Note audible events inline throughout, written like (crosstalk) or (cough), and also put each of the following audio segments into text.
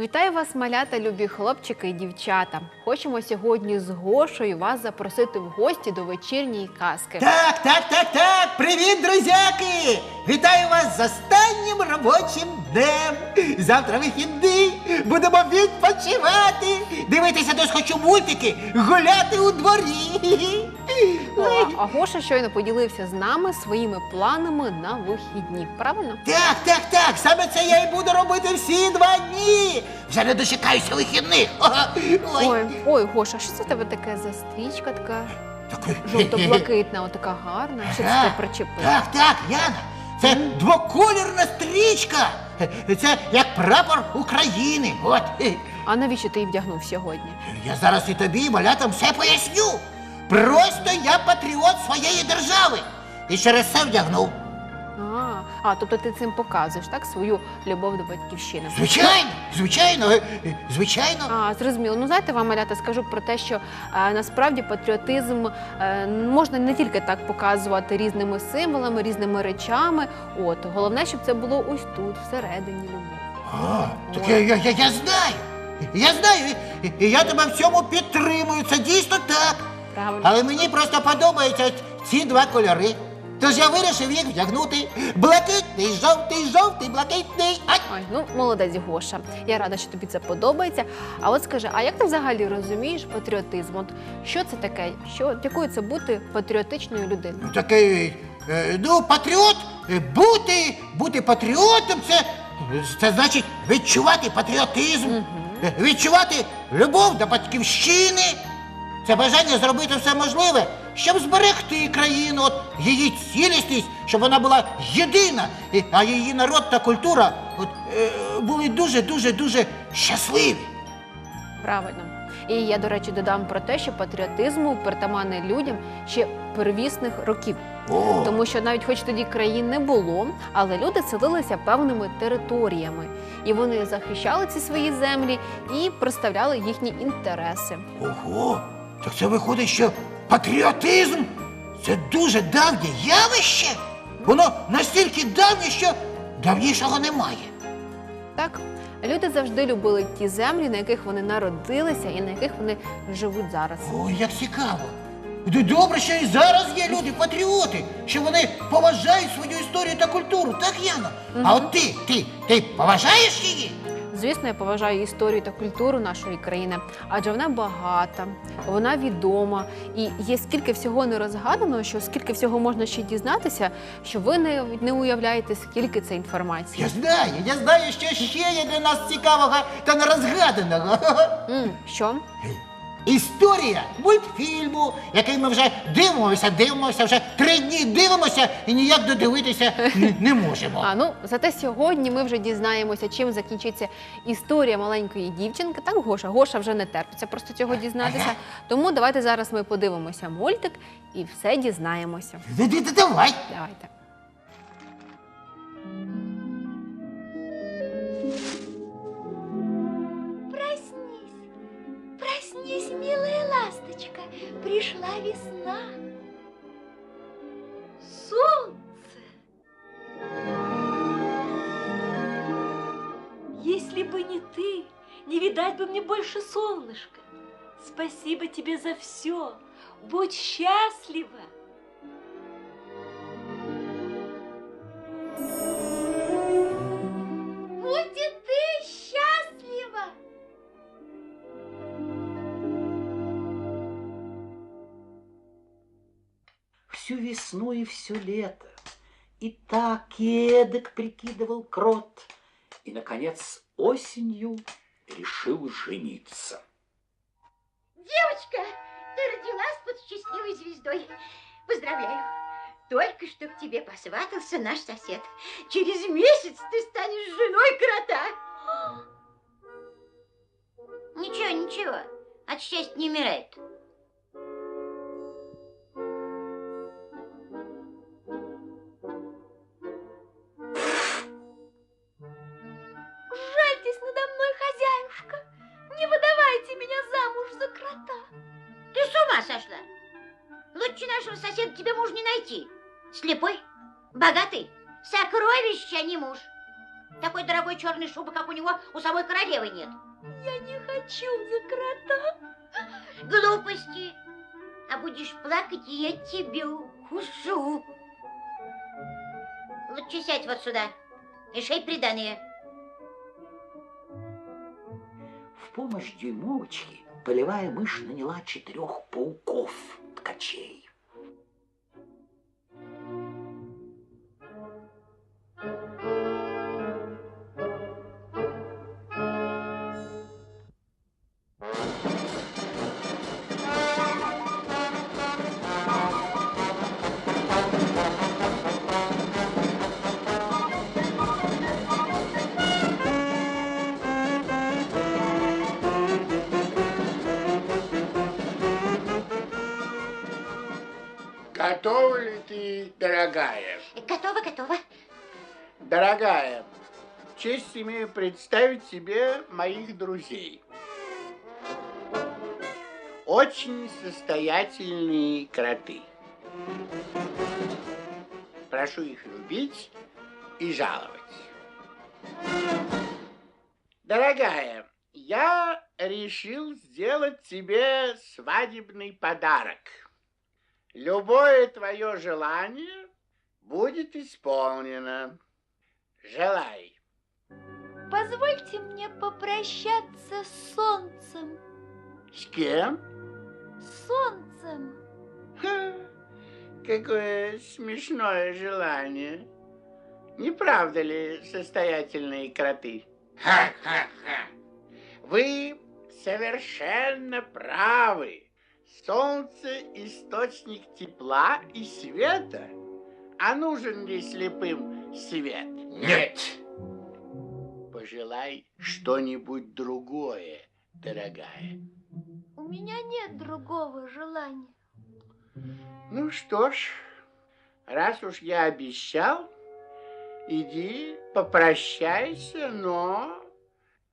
Вітаю вас, малята, любі хлопчики і дівчата. Хочемо сьогодні з Гошою вас запросити в гості до вечірньої казки. Так, так, так, так. Привіт, друзяки! Вітаю вас з останнім робочим днем. Завтра вихідний. Будемо відпочивати, дивитися десь хочу мультики, гуляти у дворі. А Гоша щойно поділився з нами своїми планами на вихідні. Правильно? Так, так, так. Саме це я і буду робити всі два дні. Вже не дочекаюся вихідних. (laughs) Ой. Ой, Гоша, що це в тебе таке за стрічка така жовто-блакитна, отака гарна? Що це причепив? Так, так, Яна. Це двоколірна стрічка. Це як прапор України. От. А навіщо ти її вдягнув сьогодні? Я зараз і тобі, і малятам, все поясню. Просто я патріот своєї держави. І через це вдягнув. А, а тобто ти цим показуєш, так, свою любов до батьківщини. Звичайно, звичайно, е, е, звичайно. А, зрозуміло. Ну знаєте, вам малята скажу про те, що е, насправді патріотизм е, можна не тільки так показувати різними символами, різними речами. От головне, щоб це було ось тут, всередині любов. А, так я, я, я, я знаю. Я знаю, і- і я тебе в цьому підтримую. Це дійсно так. Правильно. Але мені просто подобаються ці два кольори. Тож я вирішив їх вдягнути. Блакитний, жовтий, жовтий, блакитний. Ай! Ой, ну молодець Гоша. Я рада, що тобі це подобається. А от скажи, а як ти взагалі розумієш патріотизм? От що це таке? Що от якою це бути патріотичною людиною? Ну, Такий, е, ну, патріот, е, бути, бути патріотом, це, це значить відчувати патріотизм, е, відчувати любов до батьківщини. Це бажання зробити все можливе, щоб зберегти країну, от, її цілісність, щоб вона була єдина, і- а її народ та культура от, е, були дуже, дуже, дуже щасливі. Правильно. І я, до речі, додам про те, що патріотизму притаманний людям ще первісних років. О, Тому що навіть хоч тоді країн не було, але люди селилися певними територіями, і вони захищали ці свої землі і представляли їхні інтереси. Ого, так це виходить, що патріотизм це дуже давнє явище. Воно настільки давнє, що давнішого немає. Так, люди завжди любили ті землі, на яких вони народилися і на яких вони живуть зараз. Ой, як цікаво. Добре, що і зараз є люди, патріоти, що вони поважають свою історію та культуру, так, Яна? А от ти, ти, ти поважаєш її? Звісно, я поважаю історію та культуру нашої країни, адже вона багата, вона відома, і є скільки всього не розгадано, що скільки всього можна ще дізнатися, що ви не, не уявляєте, скільки це інформації. Я знаю, я знаю, що ще є для нас цікавого та нерозгаданого. М, що? Історія мультфільму, який ми вже дивимося, дивимося, вже три дні дивимося і ніяк додивитися не, не можемо. А ну зате сьогодні ми вже дізнаємося, чим закінчиться історія маленької дівчинки. Так, Гоша, Гоша вже не терпиться просто цього дізнатися. Ага. Тому давайте зараз ми подивимося мультик і все дізнаємося. Давай. Давайте. Не ты, не видать бы мне больше солнышка. Спасибо тебе за все. Будь счастлива. Будь и ты счастлива. всю весну и все лето. И так и эдак прикидывал крот. И, наконец, осенью решил жениться. Девочка, ты родилась под счастливой звездой. Поздравляю. Только что к тебе посватался наш сосед. Через месяц ты станешь женой крота. Ничего, ничего. От счастья не умирает. Сокровище, а не муж. Такой дорогой черной шубы, как у него, у самой королевы нет. Я не хочу за крота. Глупости. А будешь плакать, и я тебя укушу. Лучше сядь вот сюда. И шей приданные. В помощь дюймовочке полевая мышь наняла четырех пауков Готова ли ты, дорогая? Готово, готово. Дорогая, честь имею представить тебе моих друзей. Очень состоятельные кроты. Прошу их любить и жаловать. Дорогая, я решил сделать тебе свадебный подарок. Любое твое желание будет исполнено. Желай. Позвольте мне попрощаться с солнцем. С кем? С солнцем. Ха, какое смешное желание. Не правда ли, состоятельные кроты? Ха-ха-ха. Вы совершенно правы. Солнце – источник тепла и света. А нужен ли слепым свет? Нет. Пожелай что-нибудь другое, дорогая. У меня нет другого желания. Ну что ж, раз уж я обещал, иди попрощайся, но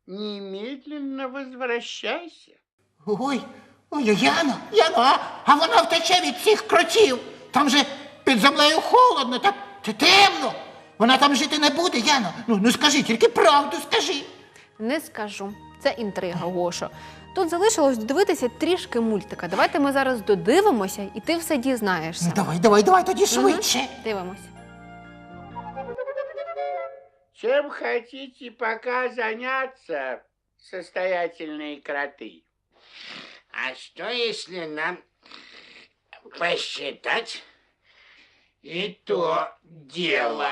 немедленно возвращайся. Ой, ой, Яно, Яно, а, а вона втече від цих кротів. Там же під землею холодно та та темно. Вона там жити не буде, Яно. Ну, ну скажи, тільки правду скажи. Не скажу. Це інтрига, Гошо. Тут залишилось дивитися трішки мультика. Давайте ми зараз додивимося, і ти все дізнаєшся. Ну, давай, давай, давай тоді швидше. Дивимось. Чем хотите пока заняться, состоятельные кроты? А что, если нам посчитать и то дело?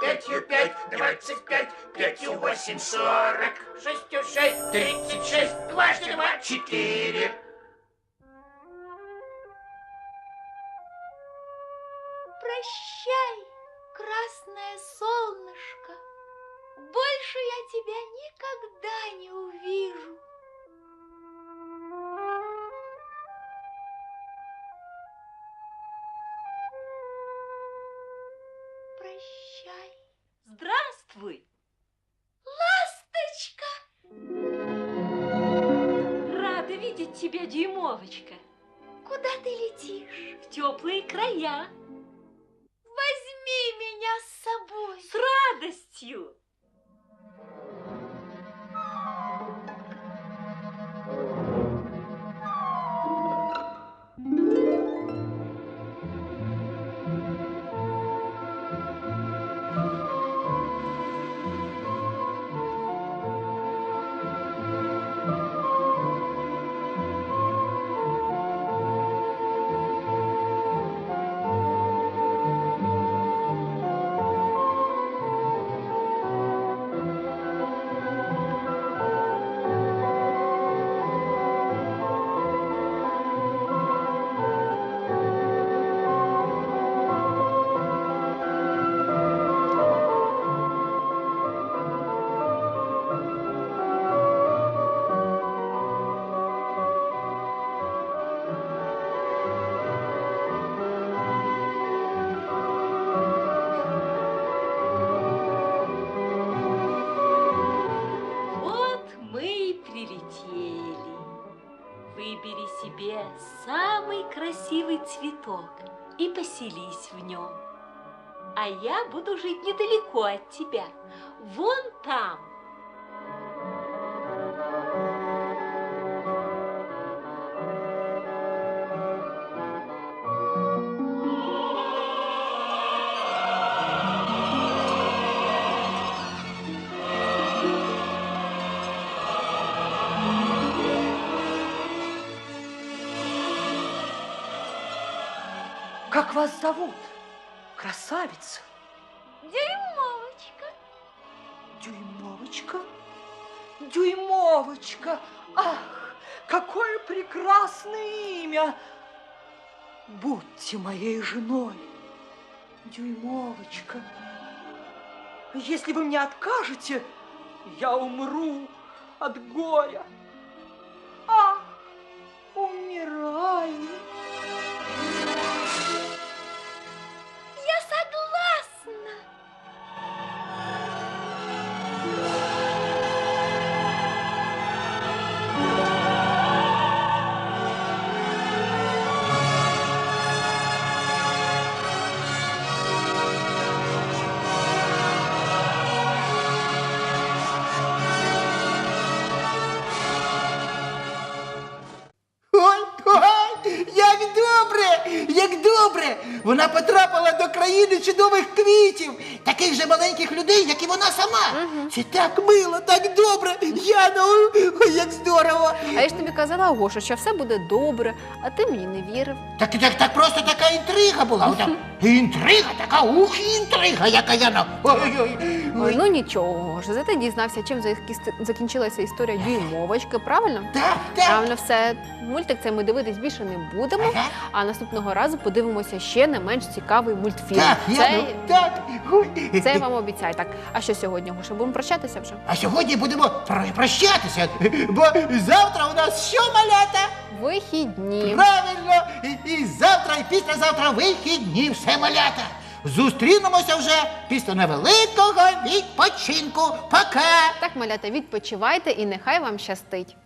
Пятью пять, двадцать пять, пятью восемь, сорок, шестью шесть, тридцать шесть, дважды два, четыре. Прощай, красное солнышко. Больше я тебя никогда не увижу. Прощай. Здравствуй! Ласточка! Рада видеть тебя, дюймовочка, Куда ты летишь? в теплые края, Возьми меня с собой. с радостью. Прилетели. Выбери себе самый красивый цветок и поселись в нем. А я буду жить недалеко от тебя, вон там. Вас зовут, красавица? Дюймовочка. Дюймовочка? Дюймовочка! Ах, какое прекрасное имя! Будьте моей женой, Дюймовочка. Если вы мне откажете, я умру от горя. Ах, умираю. Потрапила до країни чудових квітів, таких же маленьких людей, як і вона сама. Це так мило, так добре. Яна, ой, ой, як здорово. А я ж тобі казала, Гоша, що все буде добре, а ти мені не вірив. Так, так, так просто така інтрига була. Отак. (laughs) Інтрига, така ух, інтрига, яка Яна. Ой, ой, Ой, ой. ну нічого, Гоша, зате дізнався, чим закінчилася історія дюймовочки, правильно? Так, так. Правильно все. Мультик цей ми дивитись більше не будемо, а наступного разу подивимося ще не менш цікавий мультфільм. Так, Це, так. Це я вам обіцяю. Так, а що сьогодні, Гоша? Будемо прощатися вже? А сьогодні будемо про- прощатися, бо завтра у нас що малята? Вихідні. Правильно, і, і завтра, і післязавтра вихідні, все малята. Зустрінемося вже після невеликого відпочинку. Пока! Так, малята, відпочивайте і нехай вам щастить.